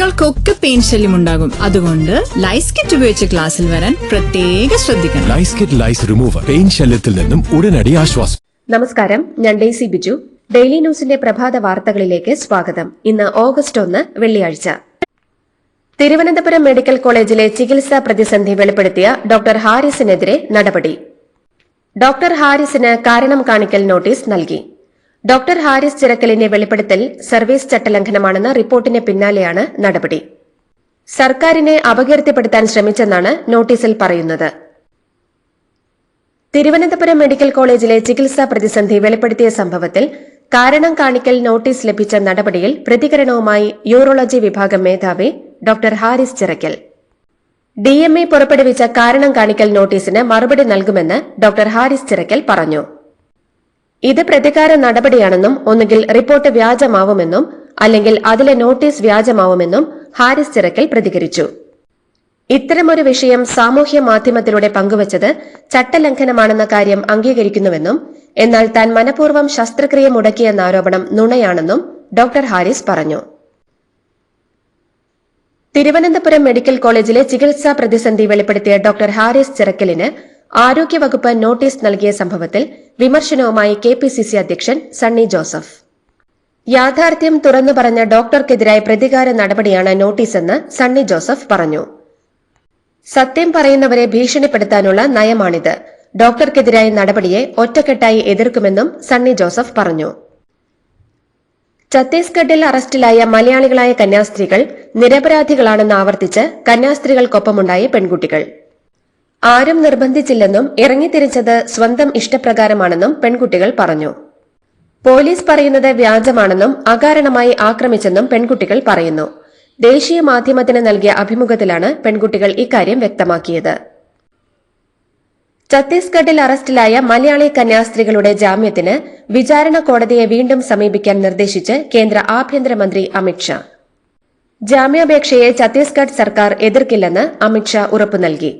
കുട്ടികൾക്കൊക്കെ പെയിൻ ശല്യം ഉണ്ടാകും. അതുകൊണ്ട് ലൈസ് കിറ്റ് ഉപയോഗിച്ച് ക്ലാസ്സിൽ വരാൻ പ്രത്യേക ശ്രദ്ധിക്കണം. Lice kit lice remover pain ശല്യത്തിൽ നിന്നും ഉടനടി ആശ്വാസം. നമസ്കാരം ഞാൻ ഡേസി ബിജു. ഡെയിലി ന്യൂസിന്റെ പ്രഭാത വാർത്തകളിലേക്ക് സ്വാഗതം. ഇന്ന് ഓഗസ്റ്റ് ഒന്ന് വെള്ളിയാഴ്ച. തിരുവനന്തപുരം മെഡിക്കൽ കോളേജിലെ ചികിത്സാ പ്രതിസന്ധി വെളിപ്പെടുത്തിയ ഡോക്ടർ ഹാരിസിനെതിരെ നടപടി. ഡോക്ടർ ഹാരിസിന് കാരണം കാണിക്കൽ നോട്ടീസ് നൽകി. ഡോക്ടർ ഹാരിസ് ചിറക്കലിന്റെ വെളിപ്പെടുത്തൽ സർവീസ് ചട്ടലംഘനമാണെന്ന റിപ്പോർട്ടിന് പിന്നാലെയാണ് നടപടി. സർക്കാരിനെ അപകീർത്തിപ്പെടുത്താൻ ശ്രമിച്ചെന്നാണ് നോട്ടീസിൽ പറയുന്നത്. തിരുവനന്തപുരം മെഡിക്കൽ കോളേജിലെ ചികിത്സാ പ്രതിസന്ധി വെളിപ്പെടുത്തിയ സംഭവത്തിൽ കാരണം കാണിക്കൽ നോട്ടീസ് ലഭിച്ച നടപടിയിൽ പ്രതികരണവുമായി യൂറോളജി വിഭാഗം മേധാവി ഡോക്ടർ ഹാരിസ് ചിറക്കൽ. ഡിഎംഇ പുറപ്പെടുവിച്ച കാരണം കാണിക്കൽ നോട്ടീസിന് മറുപടി നൽകുമെന്ന് ഡോക്ടർ ഹാരിസ് ചിറക്കൽ പറഞ്ഞു. ഇത് പ്രതികാര നടപടിയാണെന്നും ഒന്നുകിൽ റിപ്പോർട്ട് വ്യാജമാവുമെന്നും അല്ലെങ്കിൽ അതിലെ നോട്ടീസ് വ്യാജമാവുമെന്നും ഹാരിസ് ചിറക്കൽ പ്രതികരിച്ചു. ഇത്തരമൊരു വിഷയം സാമൂഹ്യ മാധ്യമത്തിലൂടെ പങ്കുവച്ചത് ചട്ടലംഘനമാണെന്ന കാര്യം അംഗീകരിക്കുന്നുവെന്നും എന്നാൽ താൻ മനഃപൂർവം ശസ്ത്രക്രിയ മുടക്കിയെന്ന ആരോപണം നുണയാണെന്നും ഡോക്ടർ ഹാരിസ് പറഞ്ഞു. തിരുവനന്തപുരം മെഡിക്കൽ കോളേജിലെ ചികിത്സാ പ്രതിസന്ധി വെളിപ്പെടുത്തിയ ഡോക്ടർ ഹാരിസ് ചിറക്കലിന് ആരോഗ്യവകുപ്പ് നോട്ടീസ് നൽകിയ സംഭവത്തിൽ വിമർശനവുമായി കെ പി സി സി അധ്യക്ഷൻ സണ്ണി ജോസഫ്. യാഥാർത്ഥ്യം തുറന്നു പറഞ്ഞ ഡോക്ടർക്കെതിരായ പ്രതികാര നടപടിയാണ് നോട്ടീസെന്ന് സണ്ണി ജോസഫ് പറഞ്ഞു. സത്യം പറയുന്നവരെ ഭീഷണിപ്പെടുത്താനുള്ള നയമാണിത്. ഡോക്ടർക്കെതിരായ നടപടിയെ ഒറ്റക്കെട്ടായി എതിർക്കുമെന്നും സണ്ണി ജോസഫ് പറഞ്ഞു. ഛത്തീസ്ഗഡിൽ അറസ്റ്റിലായ മലയാളികളായ കന്യാസ്ത്രീകൾ നിരപരാധികളാണെന്ന് ആവർത്തിച്ച് കന്യാസ്ത്രീകൾക്കൊപ്പമുണ്ടായ പെൺകുട്ടികൾ. ആരും നിർബന്ധിച്ചില്ലെന്നും ഇറങ്ങിത്തിരിച്ചത് സ്വന്തം ഇഷ്ടപ്രകാരമാണെന്നും പെൺകുട്ടികൾ പറഞ്ഞു. പോലീസ് പറയുന്നത് വ്യാജമാണെന്നും അകാരണമായി ആക്രമിച്ചെന്നും പെൺകുട്ടികൾ പറയുന്നു. ദേശീയ മാധ്യമത്തിന് നൽകിയ അഭിമുഖത്തിലാണ് പെൺകുട്ടികൾ ഇക്കാര്യം വ്യക്തമാക്കിയത്. ഛത്തീസ്ഗഡിൽ അറസ്റ്റിലായ മലയാളി കന്യാസ്ത്രീകളുടെ ജാമ്യത്തിന് വിചാരണ കോടതിയെ വീണ്ടും സമീപിക്കാൻ നിർദ്ദേശിച്ച് കേന്ദ്ര ആഭ്യന്തരമന്ത്രി അമിത്ഷാ ജാമ്യാപേക്ഷയെ ഛത്തീസ്ഗഡ് സർക്കാർ എതിർക്കില്ലെന്ന് അമിത്ഷാ ഉറപ്പു നൽകി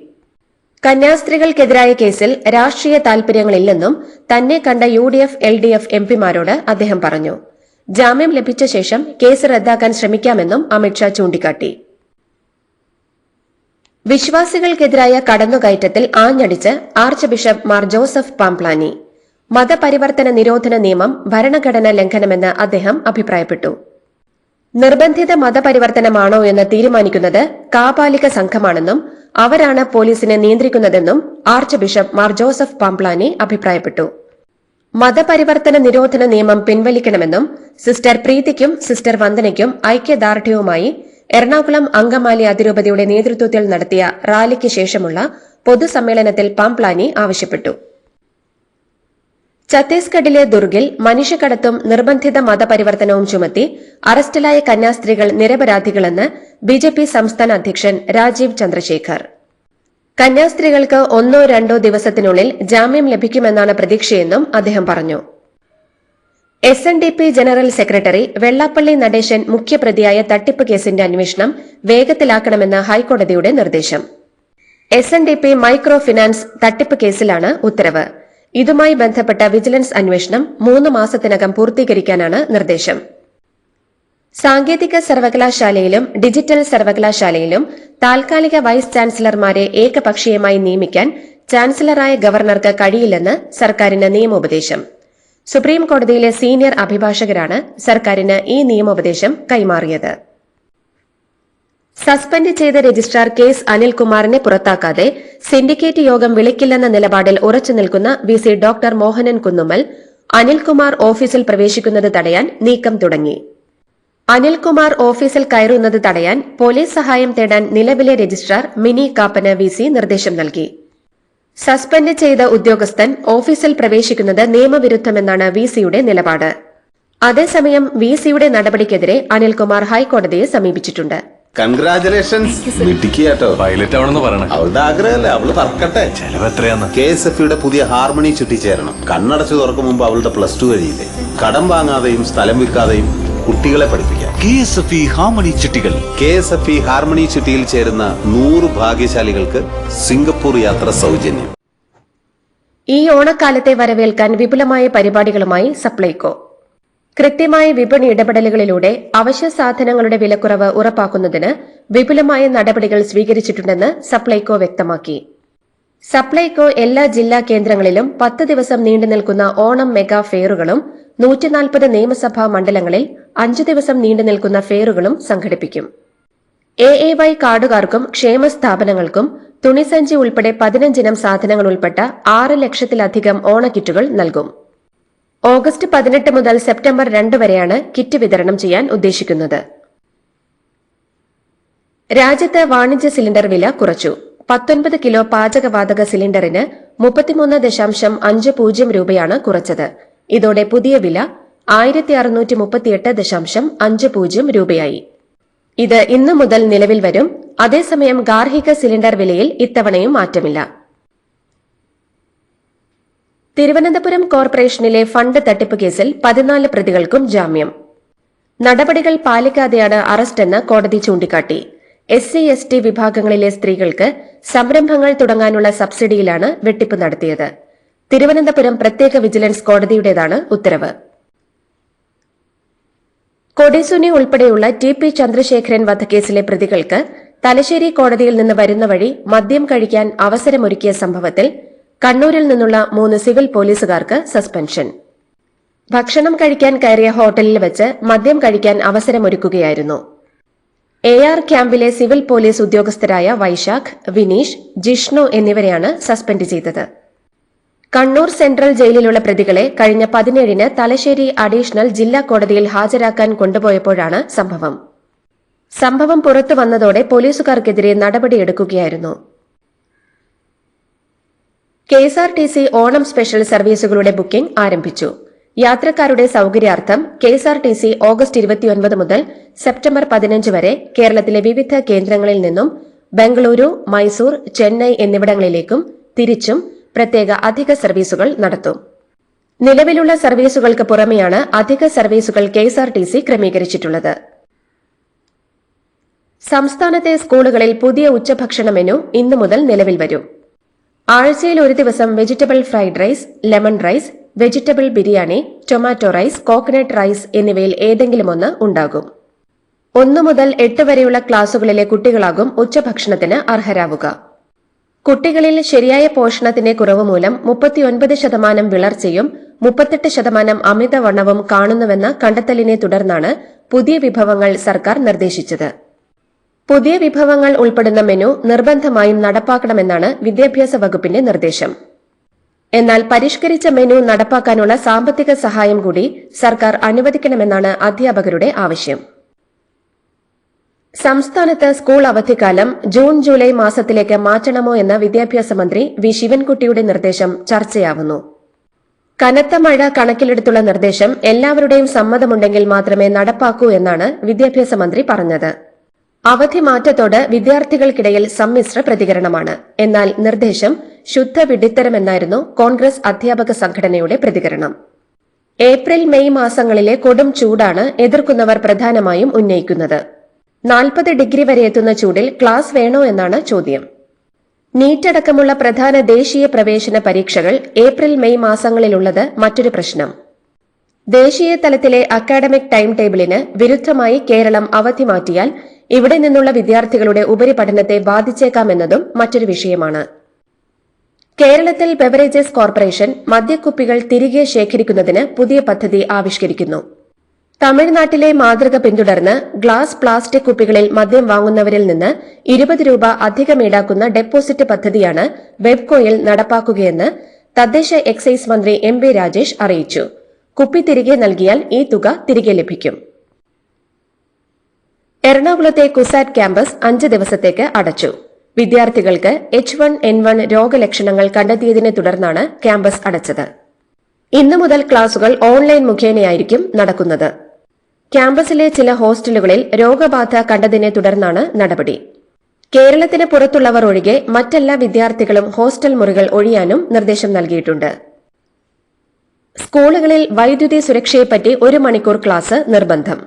കന്യാസ്ത്രീകൾക്കെതിരായ കേസിൽ രാഷ്ട്രീയ താൽപര്യങ്ങളില്ലെന്നും തന്നെ കണ്ട U D F L D F എംപിമാരോട് അദ്ദേഹം പറഞ്ഞു. ജാമ്യം ലഭിച്ച ശേഷം കേസ് റദ്ദാക്കാൻ ശ്രമിക്കാമെന്നും അമിത്ഷാ ചൂണ്ടിക്കാട്ടി. വിശ്വാസികൾക്കെതിരായ കടന്നുകയറ്റത്തിൽ ആഞ്ഞടിച്ച് arch bishop Mar Joseph Pamplany. മതപരിവർത്തന നിരോധന നിയമം ഭരണഘടന ലംഘനമെന്ന് അദ്ദേഹം അഭിപ്രായപ്പെട്ടു. നിർബന്ധിത മതപരിവർത്തനമാണോ എന്ന് തീരുമാനിക്കുന്നത് കാപാലിക സംഘമാണെന്നും അവരാണ് പോലീസിനെ നിയന്ത്രിക്കുന്നതെന്നും arch bishop Mar Joseph Pamplany അഭിപ്രായപ്പെട്ടു. മതപരിവർത്തന നിരോധന നിയമം പിൻവലിക്കണമെന്നും സിസ്റ്റർ പ്രീതിക്കും സിസ്റ്റർ വന്ദനയ്ക്കും ഐക്യദാർഢ്യവുമായി എറണാകുളം അങ്കമാലി അതിരൂപതയുടെ നേതൃത്വത്തിൽ നടത്തിയ റാലിക്ക് ശേഷമുള്ള പൊതുസമ്മേളനത്തിൽ പാംപ്ലാനി ആവശ്യപ്പെട്ടു. ഛത്തീസ്ഗഡിലെ ദുർഗിൽ മനുഷ്യക്കടത്തും നിർബന്ധിത മതപരിവർത്തനവും ചുമത്തി അറസ്റ്റിലായ കന്യാസ്ത്രീകൾ നിരപരാധികളെന്ന് ബിജെപി സംസ്ഥാന അധ്യക്ഷൻ രാജീവ് ചന്ദ്രശേഖർ. കന്യാസ്ത്രീകൾക്ക് ഒന്നോ രണ്ടോ ദിവസത്തിനുള്ളിൽ ജാമ്യം ലഭിക്കുമെന്നാണ് പ്രതീക്ഷയെന്നും അദ്ദേഹം പറഞ്ഞു. S N D P general secretary Vellappally Natesan മുഖ്യപ്രതിയായ തട്ടിപ്പ് കേസിന്റെ അന്വേഷണം വേഗത്തിലാക്കണമെന്ന് ഹൈക്കോടതിയുടെ നിർദ്ദേശം. S N D P microfinance തട്ടിപ്പ് കേസിലാണ് ഉത്തരവ്. ഇതുമായി ബന്ധപ്പെട്ട വിജിലൻസ് അന്വേഷണം മൂന്ന് മാസത്തിനകം പൂർത്തീകരിക്കാനാണ് നിർദ്ദേശം. സാങ്കേതിക സർവകലാശാലയിലും ഡിജിറ്റൽ സർവകലാശാലയിലും താൽക്കാലിക വൈസ് ചാൻസലർമാരെ ഏകപക്ഷീയമായി നിയമിക്കാൻ ചാൻസലറായ ഗവർണർക്ക് കഴിയില്ലെന്ന് സർക്കാരിന് നിയമോപദേശം. സുപ്രീംകോടതിയിലെ സീനിയർ അഭിഭാഷകരാണ് സർക്കാരിന് ഈ നിയമോപദേശം കൈമാറിയത്. സസ്പെൻഡ് ചെയ്ത രജിസ്ട്രാർ കേസ് അനിൽകുമാറിനെ പുറത്താക്കാതെ സിൻഡിക്കേറ്റ് യോഗം വിളിക്കില്ലെന്ന നിലപാടിൽ ഉറച്ചു നിൽക്കുന്ന V C doctor Mohanan Kunnummal Anilkumar ഓഫീസിൽ പ്രവേശിക്കുന്നത് തടയാൻ നീക്കം തുടങ്ങി. അനിൽകുമാർ ഓഫീസിൽ കയറുന്നത് തടയാൻ പോലീസ് സഹായം തേടാൻ നിലവിലെ registrar Mini Kappan V C നിർദ്ദേശം നൽകി. സസ്പെൻഡ് ചെയ്ത ഉദ്യോഗസ്ഥൻ ഓഫീസിൽ പ്രവേശിക്കുന്നത് നിയമവിരുദ്ധമെന്നാണ് വി സിയുടെ നിലപാട്. അതേസമയം വി സിയുടെ നടപടിക്കെതിരെ അനിൽകുമാർ ഹൈക്കോടതിയെ സമീപിച്ചിട്ടുണ്ട്. കൺഗ്രാചുലേഷൻസ് മിടുക്കിയാട്ടോ പൈലറ്റ് ആവണമെന്ന് പറയണേ. അവളുടെ ആഗ്രഹമല്ലേ? അവൾ പറക്കട്ടെ. ചെലവ് എത്രയാന്ന് കെ എസ് എഫ് യുടെ പുതിയ ഹാർമണി ചുറ്റിച്ചേരണം. കണ്ണടച്ചു തുറക്കും മുമ്പ് അവളുടെ പ്ലസ് ടു കഴിയില്ലേ? കടം വാങ്ങാതെയും സ്ഥലം വിൽക്കാതെയും കുട്ടികളെ പഠിപ്പിക്കാം. K S F E harmony ചിട്ടികൾ K S F E harmony ചുറ്റിയിൽ ചേരുന്ന നൂറ് ഭാഗ്യശാലികൾക്ക് സിംഗപ്പൂർ യാത്ര സൗജന്യം. ഈ ഓണക്കാലത്തെ വരവേൽക്കാൻ വിപുലമായ പരിപാടികളുമായി സപ്ലൈകോ. കൃത്യമായ വിപണി ഇടപെടലുകളിലൂടെ അവശ്യ സാധനങ്ങളുടെ വിലക്കുറവ് ഉറപ്പാക്കുന്നതിന് വിപുലമായ നടപടികൾ സ്വീകരിച്ചിട്ടുണ്ടെന്ന് സപ്ലൈകോ വ്യക്തമാക്കി. സപ്ലൈകോ എല്ലാ ജില്ലാ കേന്ദ്രങ്ങളിലും പത്ത് ദിവസം നീണ്ടുനിൽക്കുന്ന ഓണം മെഗാ ഫെയറുകളും നൂറ്റിനാൽപ്പത് നിയമസഭാ മണ്ഡലങ്ങളിൽ അഞ്ചു ദിവസം നീണ്ടുനിൽക്കുന്ന ഫെയറുകളും സംഘടിപ്പിക്കും. എ എ വൈ കാർഡുകാർക്കും ക്ഷേമ സ്ഥാപനങ്ങൾക്കും തുണിസഞ്ചി ഉൾപ്പെടെ പതിനഞ്ചിനം സാധനങ്ങൾ ഉൾപ്പെട്ട ആറ് ലക്ഷത്തിലധികം ഓണക്കിറ്റുകൾ നൽകും. ഓഗസ്റ്റ് പതിനെട്ട് മുതൽ സെപ്റ്റംബർ രണ്ട് വരെയാണ് കിറ്റ് വിതരണം ചെയ്യാൻ ഉദ്ദേശിക്കുന്നത്. രാജ്യത്ത് വാണിജ്യ സിലിണ്ടർ വില കുറച്ചു. പത്തൊൻപത് കിലോ പാചകവാതക സിലിണ്ടറിന് മുപ്പത്തിമൂന്ന് ദശാംശം അഞ്ച് പൂജ്യം രൂപയാണ് കുറച്ചത്. ഇതോടെ പുതിയ വില ആയിരത്തി അറുന്നൂറ്റി മുപ്പത്തിയെട്ട് ദശാംശം അഞ്ച് പൂജ്യം രൂപയായി. ഇത് ഇന്നു മുതൽ നിലവിൽ വരും. അതേസമയം ഗാർഹിക സിലിണ്ടർ വിലയിൽ ഇത്തവണയും മാറ്റമില്ല. തിരുവനന്തപുരം കോർപ്പറേഷനിലെ ഫണ്ട് തട്ടിപ്പ് കേസിൽ പതിനാല് പ്രതികൾക്കും ജാമ്യം. നടപടികൾ പാലിക്കാതെയാണ് അറസ്റ്റെന്ന് കോടതി ചൂണ്ടിക്കാട്ടി. എസ് സി എസ് ടി വിഭാഗങ്ങളിലെ സ്ത്രീകൾക്ക് സംരംഭങ്ങൾ തുടങ്ങാനുള്ള സബ്സിഡിയിലാണ് വെട്ടിപ്പ് നടത്തിയത്. തിരുവനന്തപുരം പ്രത്യേക വിജിലൻസ് കോടതിയുടേതാണ് ഉത്തരവ്. കൊടിസുനി ഉൾപ്പെടെയുള്ള ടി പി ചന്ദ്രശേഖരൻ വധക്കേസിലെ പ്രതികൾക്ക് തലശ്ശേരി കോടതിയിൽ നിന്ന് വരുന്ന വഴി മദ്യം കഴിക്കാൻ അവസരമൊരുക്കിയ സംഭവത്തിൽ കണ്ണൂരിൽ നിന്നുള്ള മൂന്ന് സിവിൽ പോലീസുകാർക്ക് സസ്പെൻഷൻ. ഭക്ഷണം കഴിക്കാൻ കയറിയ ഹോട്ടലിൽ വെച്ച് മദ്യം കഴിക്കാൻ അവസരമൊരുക്കുകയായിരുന്നു. എ ആർ ക്യാമ്പിലെ സിവിൽ പോലീസ് ഉദ്യോഗസ്ഥരായ വൈശാഖ് വിനീഷ് ജിഷ്ണു എന്നിവരെയാണ് സസ്പെൻഡ് ചെയ്തത്. കണ്ണൂർ സെൻട്രൽ ജയിലിലുള്ള പ്രതികളെ കഴിഞ്ഞ പതിനേഴിന് തലശ്ശേരി അഡീഷണൽ ജില്ലാ കോടതിയിൽ ഹാജരാക്കാൻ കൊണ്ടുപോയപ്പോഴാണ് സംഭവം. സംഭവം പുറത്തു വന്നതോടെ പോലീസുകാർക്കെതിരെ നടപടിയെടുക്കുകയായിരുന്നു. കെഎസ്ആർടിസി ഓണം സ്പെഷ്യൽ സർവീസുകളുടെ ബുക്കിംഗ് ആരംഭിച്ചു. യാത്രക്കാരുടെ സൌകര്യാർത്ഥം K S R T C August ഇരുപത്തിയൊൻപത് മുതൽ സെപ്റ്റംബർ പതിനഞ്ച് വരെ കേരളത്തിലെ വിവിധ കേന്ദ്രങ്ങളിൽ നിന്നും ബംഗളൂരു മൈസൂർ ചെന്നൈ എന്നിവിടങ്ങളിലേക്കും തിരിച്ചും പ്രത്യേക അധിക സർവീസുകൾ നടത്തും. നിലവിലുള്ള സർവീസുകൾക്ക് പുറമെയാണ് അധിക സർവീസുകൾ K S R T C ക്രമീകരിച്ചിട്ടുള്ളത്. സംസ്ഥാനത്തെ സ്കൂളുകളിൽ പുതിയ ഉച്ചഭക്ഷണ മെനു ഇന്നു മുതൽ നിലവിൽ വരും. ആഴ്ചയിൽ ഒരു ദിവസം vegetable fried rice lemon rice vegetable biryani tomato rice coconut rice എന്നിവയിൽ ഏതെങ്കിലും ഒന്ന് ഉണ്ടാകും. ഒന്നു മുതൽ എട്ട് വരെയുള്ള ക്ലാസുകളിലെ കുട്ടികളാകും ഉച്ചഭക്ഷണത്തിന് അർഹരാവുക. കുട്ടികളിൽ ശരിയായ പോഷണത്തിന്റെ കുറവ് മൂലം മുപ്പത്തിയൊൻപത് ശതമാനം വിളർച്ചയും മുപ്പത്തെട്ട് ശതമാനം അമിതവണ്ണവും കാണുന്നുവെന്ന കണ്ടെത്തലിനെ തുടർന്നാണ് പുതിയ വിഭവങ്ങൾ സർക്കാർ നിർദ്ദേശിച്ചത്. പുതിയ വിഭവങ്ങൾ ഉൾപ്പെടുന്ന മെനു നിർബന്ധമായും നടപ്പാക്കണമെന്നാണ് വിദ്യാഭ്യാസ വകുപ്പിന്റെ നിർദ്ദേശം. എന്നാൽ പരിഷ്കരിച്ച മെനു നടപ്പാക്കാനുള്ള സാമ്പത്തിക സഹായം കൂടി സർക്കാർ അനുവദിക്കണമെന്നാണ് അധ്യാപകരുടെ ആവശ്യം. സംസ്ഥാനത്ത് സ്കൂൾ അവധിക്കാലം ജൂൺ ജൂലൈ മാസത്തിലേക്ക് മാറ്റണമോ എന്ന വിദ്യാഭ്യാസ മന്ത്രി വി. ശിവൻകുട്ടിയുടെ നിർദ്ദേശം ചർച്ചയാവുന്നു. കനത്ത മഴ കണക്കിലെടുത്തുള്ള നിർദ്ദേശം എല്ലാവരുടെയും സമ്മതമുണ്ടെങ്കിൽ മാത്രമേ നടപ്പാക്കൂ എന്നാണ് വിദ്യാഭ്യാസ മന്ത്രി പറഞ്ഞത്. അവധി മാറ്റത്തോട് വിദ്യാർത്ഥികൾക്കിടയിൽ സമ്മിശ്ര പ്രതികരണമാണ്. എന്നാൽ നിർദ്ദേശം ശുദ്ധ വിഡിത്തരമെന്നായിരുന്നു കോൺഗ്രസ് അധ്യാപക സംഘടനയുടെ പ്രതികരണം. ഏപ്രിൽ മെയ് മാസങ്ങളിലെ കൊടും ചൂടാണ് എതിർക്കുന്നവർ പ്രധാനമായും ഉന്നയിക്കുന്നത്. നാൽപ്പത് ഡിഗ്രി വരെ എത്തുന്ന ചൂടിൽ ക്ലാസ് വേണോ എന്നാണ് ചോദ്യം. നീറ്റടക്കമുള്ള പ്രധാന ദേശീയ പ്രവേശന പരീക്ഷകൾ ഏപ്രിൽ മെയ് മാസങ്ങളിലുള്ളത് മറ്റൊരു പ്രശ്നം. ദേശീയ തലത്തിലെ അക്കാഡമിക് ടൈം ടേബിളിന് വിരുദ്ധമായി കേരളം അവധി മാറ്റിയാൽ ഇവിടെ നിന്നുള്ള വിദ്യാർത്ഥികളുടെ ഉപരിപഠനത്തെ ബാധിച്ചേക്കാമെന്നതും മറ്റൊരു വിഷയമാണ്. കേരളത്തിൽ ബെവറേജസ് കോർപ്പറേഷൻ മദ്യക്കുപ്പികൾ തിരികെ ശേഖരിക്കുന്നതിന് പുതിയ പദ്ധതി ആവിഷ്കരിക്കുന്നു. തമിഴ്നാട്ടിലെ മാതൃക പിന്തുടർന്ന് ഗ്ലാസ് പ്ലാസ്റ്റിക് കുപ്പികളിൽ മദ്യം വാങ്ങുന്നവരിൽ നിന്ന് ഇരുപത് രൂപ അധികം ഈടാക്കുന്ന ഡെപ്പോസിറ്റ് പദ്ധതിയാണ് വെബ്കോയിൽ നടപ്പാക്കുകയെന്ന് തദ്ദേശ എക്സൈസ് മന്ത്രി എം രാജേഷ് അറിയിച്ചു. കുപ്പി തിരികെ നൽകിയാൽ ഈ തുക തിരികെ ലഭിക്കും. എറണാകുളത്തെ കുസാറ്റ് ക്യാമ്പസ് അഞ്ച് ദിവസത്തേക്ക് അടച്ചു. വിദ്യാർത്ഥികൾക്ക് എച്ച് വൺ എൻ വൺ രോഗലക്ഷണങ്ങൾ കണ്ടെത്തിയതിനെ തുടർന്നാണ് ക്യാമ്പസ് അടച്ചത്. ഇന്നു മുതൽ ക്ലാസുകൾ ഓൺലൈൻ മുഖേനയായിരിക്കും നടക്കുന്നത്. ക്യാമ്പസിലെ ചില ഹോസ്റ്റലുകളിൽ രോഗബാധ കണ്ടതിനെ തുടർന്നാണ് നടപടി. കേരളത്തിന് പുറത്തുള്ളവർ ഒഴികെ മറ്റെല്ലാ വിദ്യാർത്ഥികളും ഹോസ്റ്റൽ മുറികൾ ഒഴിയാനും നിർദ്ദേശം നൽകിയിട്ടുണ്ട്. സ്കൂളുകളിൽ വൈദ്യുതി സുരക്ഷയെപ്പറ്റി ഒരു മണിക്കൂർ ക്ലാസ് നിർബന്ധം.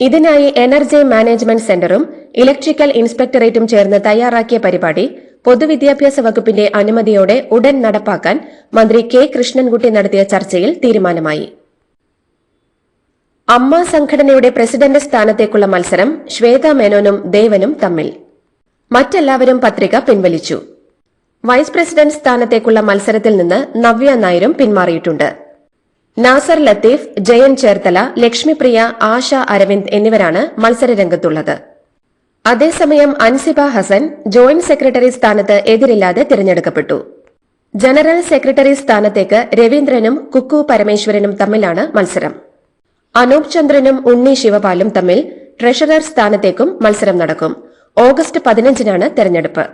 ഇതിനായി എനർജി മാനേജ്മെന്റ് സെന്ററും ഇലക്ട്രിക്കൽ ഇൻസ്പെക്ടറേറ്റും ചേർന്ന് തയ്യാറാക്കിയ പരിപാടി പൊതുവിദ്യാഭ്യാസ വകുപ്പിന്റെ അനുമതിയോടെ ഉടൻ നടപ്പാക്കാൻ മന്ത്രി കെ കൃഷ്ണൻകുട്ടി നടത്തിയ ചർച്ചയിൽ തീരുമാനമായി. അമ്മ സംഘടനയുടെ പ്രസിഡന്റ് സ്ഥാനത്തേക്കുള്ള മത്സരം ശ്വേത മേനോനും ദേവനും തമ്മിൽ. മറ്റെല്ലാവരും പത്രിക പിൻവലിച്ചു. വൈസ് പ്രസിഡന്റ് സ്ഥാനത്തേക്കുള്ള മത്സരത്തിൽ നിന്ന് നവ്യ നായരും പിന്മാറിയിട്ടുണ്ട്. നാസർ ലത്തീഫ് ജയൻ ചേർത്തല ലക്ഷ്മിപ്രിയ ആശ അരവിന്ദ് എന്നിവരാണ് മത്സരരംഗത്തുള്ളത്. അതേസമയം അൻസിബ ഹസൻ ജോയിന്റ് സെക്രട്ടറി സ്ഥാനത്ത് എതിരില്ലാതെ തിരഞ്ഞെടുക്കപ്പെട്ടു. ജനറൽ സെക്രട്ടറി സ്ഥാനത്തേക്ക് രവീന്ദ്രനും കുക്കു പരമേശ്വരനും തമ്മിലാണ് മത്സരം. അനൂപ് ചന്ദ്രനും ഉണ്ണി ശിവപാലും തമ്മിൽ ട്രഷറർ സ്ഥാനത്തേക്കും മത്സരം നടക്കും. ഓഗസ്റ്റ് പതിനഞ്ചിനാണ് തെരഞ്ഞെടുപ്പ്.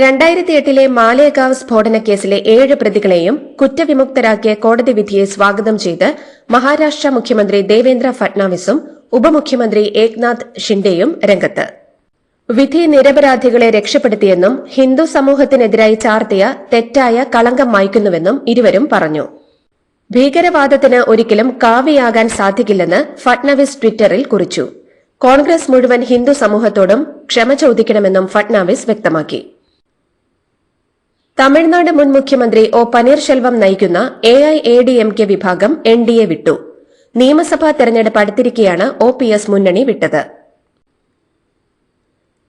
രണ്ടായിരത്തി എട്ടിലെ മാലേഗാവ് സ്ഫോടന കേസിലെ ഏഴ് പ്രതികളെയും കുറ്റവിമുക്തരാക്കിയ കോടതി വിധിയെ സ്വാഗതം ചെയ്ത് മഹാരാഷ്ട്ര മുഖ്യമന്ത്രി ദേവേന്ദ്ര ഫട്നാവിസും ഉപമുഖ്യമന്ത്രി ഏക്നാഥ് ഷിൻഡെയും രംഗത്ത്. വിധി നിരപരാധികളെ രക്ഷപ്പെടുത്തിയെന്നും ഹിന്ദു സമൂഹത്തിനെതിരായി ചാർത്തിയ തെറ്റായ കളങ്കം മായ്ക്കുന്നുവെന്നും ഇരുവരും പറഞ്ഞു. ഭീകരവാദത്തിന് ഒരിക്കലും കാവിയാകാൻ സാധിക്കില്ലെന്ന് ഫട്നാവിസ് ട്വിറ്ററിൽ കുറിച്ചു. കോൺഗ്രസ് മുഴുവൻ ഹിന്ദു സമൂഹത്തോടും ക്ഷമ ചോദിക്കണമെന്നും ഫട്നാവിസ് വ്യക്തമാക്കി. തമിഴ്നാട് മുൻ മുഖ്യമന്ത്രി ഒ പനീർശെൽവം നയിക്കുന്ന A I A D M K വിഭാഗം എൻ ഡി എ വിട്ടു. നിയമസഭാ തെരഞ്ഞെടുപ്പ് അടുത്തിരിക്കെയാണ് ഒ പി എസ് മുന്നണി വിട്ടത്.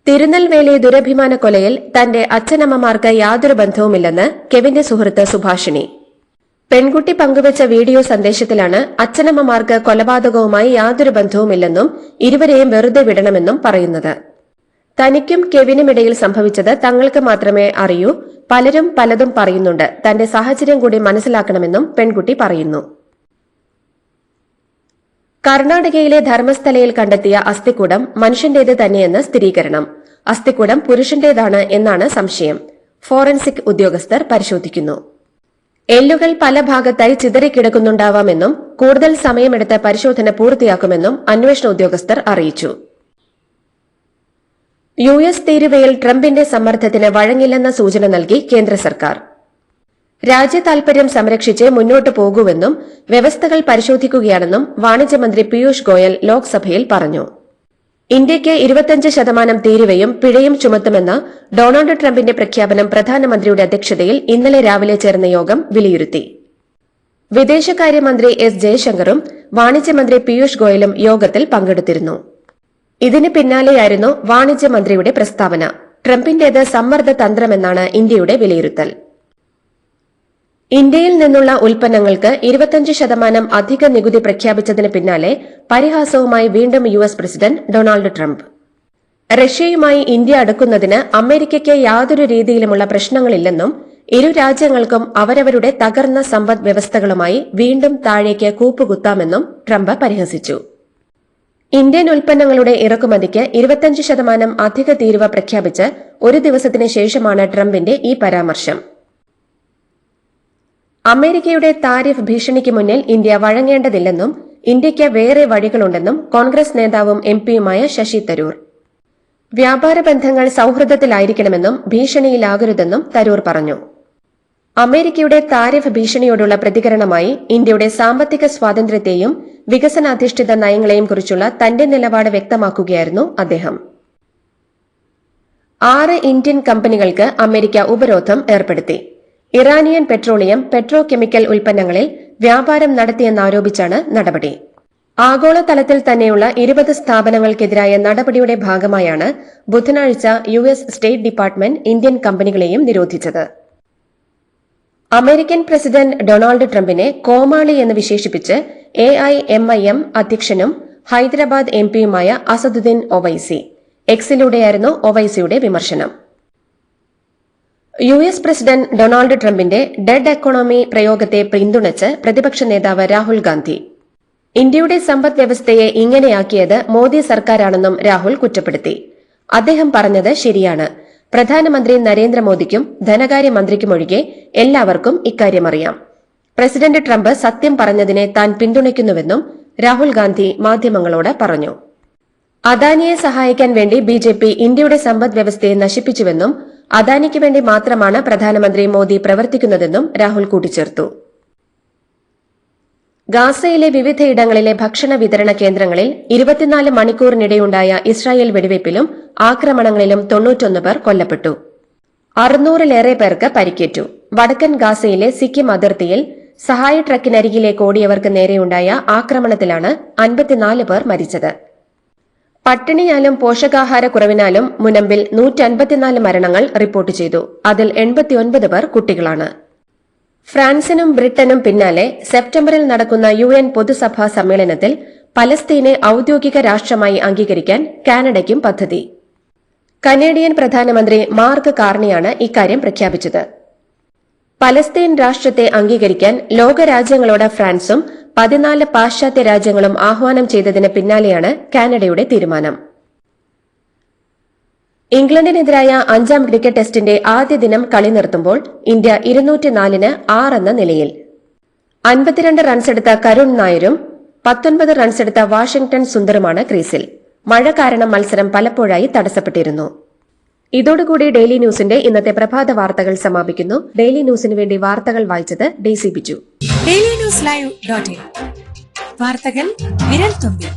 തിരുനെൽവേലി ദുരഭിമാന കൊലയിൽ തന്റെ അച്ഛനമ്മമാർക്ക് യാതൊരു ബന്ധവുമില്ലെന്ന് കെവിന്റെ സുഹൃത്ത് സുഭാഷിണി. പെൺകുട്ടി പങ്കുവച്ച വീഡിയോ സന്ദേശത്തിലാണ് അച്ഛനമ്മമാർക്ക് കൊലപാതകവുമായി യാതൊരു ബന്ധവുമില്ലെന്നും ഇരുവരെയും വെറുതെ വിടണമെന്നും പറയുന്നത്. തനിക്കും കെവിനും ഇടയിൽ സംഭവിച്ചത് തങ്ങൾക്ക് മാത്രമേ അറിയൂ. പലരും പലതും പറയുന്നുണ്ട്. തന്റെ സാഹചര്യം കൂടി മനസ്സിലാക്കണമെന്നും പെൺകുട്ടി പറയുന്നു. കർണാടകയിലെ ധർമ്മസ്ഥലയിൽ കണ്ടെത്തിയ അസ്ഥിക്കൂടം മനുഷ്യന്റേത് തന്നെയെന്ന് സ്ഥിരീകരണം. അസ്ഥിക്കൂടം പുരുഷന്റേതാണ് എന്നാണ് സംശയം. ഫോറൻസിക് ഉദ്യോഗസ്ഥർ പരിശോധിക്കുന്നു. എല്ലുകൾ പല ഭാഗത്തായി ചിതറിക്കിടക്കുന്നുണ്ടാവാമെന്നും കൂടുതൽ സമയമെടുത്ത് പരിശോധന പൂർത്തിയാക്കുമെന്നും അന്വേഷണ ഉദ്യോഗസ്ഥർ അറിയിച്ചു. യു എസ് തീരുവയിൽ ട്രംപിന്റെ സമ്മർദ്ദത്തിന് വഴങ്ങില്ലെന്ന സൂചന നൽകി കേന്ദ്ര സർക്കാർ. രാജ്യ താൽപര്യം സംരക്ഷിച്ച് മുന്നോട്ടു പോകൂവെന്നും വ്യവസ്ഥകൾ പരിശോധിക്കുകയാണെന്നും വാണിജ്യമന്ത്രി പീയൂഷ് ഗോയൽ ലോക്സഭയിൽ പറഞ്ഞു. ഇന്ത്യയ്ക്ക് ഇരുപത്തിയഞ്ച് ശതമാനം തീരുവയും പിഴയും ചുമത്തുമെന്ന് ഡൊണാൾഡ് ട്രംപിന്റെ പ്രഖ്യാപനം പ്രധാനമന്ത്രിയുടെ അധ്യക്ഷതയിൽ ഇന്നലെ രാവിലെ ചേർന്ന യോഗം വിലയിരുത്തി. വിദേശകാര്യമന്ത്രി എസ് ജയശങ്കറും വാണിജ്യമന്ത്രി പീയൂഷ് ഗോയലും യോഗത്തിൽ പങ്കെടുത്തിരുന്നു. ഇതിന് പിന്നാലെയായിരുന്നു വാണിജ്യമന്ത്രിയുടെ പ്രസ്താവന. ട്രംപിന്റേത് സമ്മർദ്ദ തന്ത്രമെന്നാണ് ഇന്ത്യയുടെ വിലയിരുത്തൽ. ഇന്ത്യയിൽ നിന്നുള്ള ഉൽപ്പന്നങ്ങൾക്ക് ഇരുപത്തിയഞ്ച് ശതമാനം അധിക നികുതി പ്രഖ്യാപിച്ചതിന് പിന്നാലെ പരിഹാസവുമായി വീണ്ടും U S president Donald Trump. റഷ്യയുമായി India അടുക്കുന്നതിന് അമേരിക്കയ്ക്ക് യാതൊരു രീതിയിലുമുള്ള പ്രശ്നങ്ങളില്ലെന്നും ഇരു രാജ്യങ്ങൾക്കും അവരവരുടെ തകർന്ന സമ്പദ് വ്യവസ്ഥകളുമായി വീണ്ടും താഴേക്ക് കൂപ്പുകുത്താമെന്നും ട്രംപ് പരിഹസിച്ചു. ഇന്ത്യൻ ഉൽപ്പന്നങ്ങളുടെ ഇറക്കുമതിക്ക് ഇരുപത്തിയഞ്ച് ശതമാനം അധിക തീരുവ പ്രഖ്യാപിച്ച് ഒരു ദിവസത്തിന് ശേഷമാണ് ട്രംപിന്റെ ഈ പരാമർശം. അമേരിക്കയുടെ താരിഫ് ഭീഷണിക്ക് മുന്നിൽ ഇന്ത്യ വഴങ്ങേണ്ടതില്ലെന്നും ഇന്ത്യയ്ക്ക് വേറെ വഴികളുണ്ടെന്നും കോൺഗ്രസ് നേതാവും എം പിയുമായ ശശി തരൂർ. വ്യാപാര ബന്ധങ്ങൾ സൌഹൃദത്തിലായിരിക്കണമെന്നും ഭീഷണിയിലാകരുതെന്നും തരൂർ പറഞ്ഞു. അമേരിക്കയുടെ താരിഫ് ഭീഷണിയോടുള്ള പ്രതികരണമായി ഇന്ത്യയുടെ സാമ്പത്തിക സ്വാതന്ത്ര്യത്തെയും വികസനാധിഷ്ഠിത നയങ്ങളെയും കുറിച്ചുള്ള തന്റെ നിലപാട് വ്യക്തമാക്കുകയായിരുന്നു അദ്ദേഹം. ആറ് ഇന്ത്യൻ കമ്പനികൾക്ക് അമേരിക്ക ഉപരോധം ഏർപ്പെടുത്തി. ഇറാനിയൻ പെട്രോളിയം പെട്രോ കെമിക്കൽ ഉൽപ്പന്നങ്ങളിൽ വ്യാപാരം നടത്തിയെന്നാരോപിച്ചാണ് നടപടി. ആഗോളതലത്തിൽ തന്നെയുള്ള ഇരുപത് സ്ഥാപനങ്ങൾക്കെതിരായ നടപടിയുടെ ഭാഗമായാണ് ബുധനാഴ്ച യു സ്റ്റേറ്റ് ഡിപ്പാർട്ട്മെന്റ് ഇന്ത്യൻ കമ്പനികളെയും നിരോധിച്ചത്. അമേരിക്കൻ പ്രസിഡന്റ് ഡൊണാൾഡ് ട്രംപിനെ കോമാളി എന്ന് വിശേഷിപ്പിച്ച് A I M I M അധ്യക്ഷനും ഹൈദരാബാദ് എം പിയുമായ അസദുദ്ദീൻ ഒവൈസി. എക്സിലൂടെയായിരുന്നു ഒവൈസിയുടെ വിമർശനം. യു എസ് പ്രസിഡന്റ് ഡൊണാൾഡ് ട്രംപിന്റെ ഡെഡ് എക്കോണമി പ്രയോഗത്തെ പിന്തുണച്ച് പ്രതിപക്ഷ നേതാവ് രാഹുൽ ഗാന്ധി. ഇന്ത്യയുടെ സമ്പദ് വ്യവസ്ഥയെ ഇങ്ങനെയാക്കിയത് മോദി സർക്കാരാണെന്നും രാഹുൽ കുറ്റപ്പെടുത്തി. അദ്ദേഹം പറഞ്ഞത് ശരിയാണ്. പ്രധാനമന്ത്രി നരേന്ദ്രമോദിക്കും ധനകാര്യമന്ത്രിക്കുമൊഴികെ എല്ലാവർക്കും ഇക്കാര്യമറിയാം പ്രസിഡന്റ് ട്രംപ് സത്യം പറഞ്ഞതിനെ താൻ പിന്തുണയ്ക്കുന്നുവെന്നും രാഹുൽ ഗാന്ധി മാധ്യമങ്ങളോട് പറഞ്ഞു. അദാനിയെ സഹായിക്കാൻ വേണ്ടി ബി ജെ പി ഇന്ത്യയുടെ സമ്പദ് വ്യവസ്ഥയെ നശിപ്പിച്ചുവെന്നും അദാനിക്ക് വേണ്ടി മാത്രമാണ് പ്രധാനമന്ത്രി മോദി പ്രവർത്തിക്കുന്നതെന്നും രാഹുൽ കൂട്ടിച്ചേർത്തു. ഗാസയിലെ വിവിധയിടങ്ങളിലെ ഭക്ഷണ വിതരണ കേന്ദ്രങ്ങളിൽ ഇരുപത്തിനാല് മണിക്കൂറിനിടെയുണ്ടായ ഇസ്രായേൽ വെടിവയ്പിലും ആക്രമണങ്ങളിലും തൊണ്ണൂറ്റൊന്ന് പേർ കൊല്ലപ്പെട്ടു. അറുന്നൂറിലേറെ പേർക്ക് പരിക്കേറ്റു. വടക്കൻ ഗാസയിലെ സിക്കിം അതിർത്തിയിൽ സഹായ ട്രക്കിനരികിലെ കോടിയവർക്ക് നേരെയുണ്ടായ ആക്രമണത്തിലാണ് അൻപത്തിനാല് പേർ മരിച്ചത്. പട്ടിണിയാലും പോഷകാഹാരക്കുറവിനാലും മുനമ്പിൽ നൂറ്റൻപത്തിനാല് മരണങ്ങൾ റിപ്പോർട്ട് ചെയ്തു. അതിൽ എൺപത്തിയൊൻപത് പേർ കുട്ടികളാണ്. ഫ്രാൻസിനും ബ്രിട്ടനും പിന്നാലെ സെപ്റ്റംബറിൽ നടക്കുന്ന യു എൻ പൊതുസഭാ സമ്മേളനത്തിൽ പലസ്തീനെ ഔദ്യോഗിക രാഷ്ട്രമായി അംഗീകരിക്കാൻ കാനഡയ്ക്കും പദ്ധതി. കനേഡിയൻ പ്രധാനമന്ത്രി മാർക്ക് കാർണിയാണ് ഇക്കാര്യം പ്രഖ്യാപിച്ചത്. പലസ്തീൻ രാഷ്ട്രത്തെ അംഗീകരിക്കാൻ ലോകരാജ്യങ്ങളോട് ഫ്രാൻസും പതിനാല് പാശ്ചാത്യ രാജ്യങ്ങളും ആഹ്വാനം ചെയ്തതിന് പിന്നാലെയാണ് കാനഡയുടെ തീരുമാനം. ഇംഗ്ലണ്ടിനെതിരായ അഞ്ചാം ക്രിക്കറ്റ് ടെസ്റ്റിന്റെ ആദ്യ ദിനം കളി നിർത്തുമ്പോൾ ഇന്ത്യ ഇരുന്നൂറ്റിനാലിന് ആറെന്ന നിലയിൽ. അൻപത്തിരണ്ട് റൺസെടുത്ത കരുൺ നായരും പത്തൊൻപത് റൺസെടുത്ത വാഷിംഗ്ടൺ സുന്ദറുമാണ് ക്രീസിൽ. മഴ കാരണം മത്സരം പലപ്പോഴായി തടസ്സപ്പെട്ടിരുന്നു. ഇതോടുകൂടി ഡെയിലി ന്യൂസിന്റെ ഇന്നത്തെ പ്രഭാത വാർത്തകൾ സമാപിക്കുന്നു. ഡെയിലി ന്യൂസിന് വേണ്ടി വാർത്തകൾ വായിച്ചത് Daisy Biju. Daily news live വാർത്തകൾ വിരൽ തുമ്പിൽ.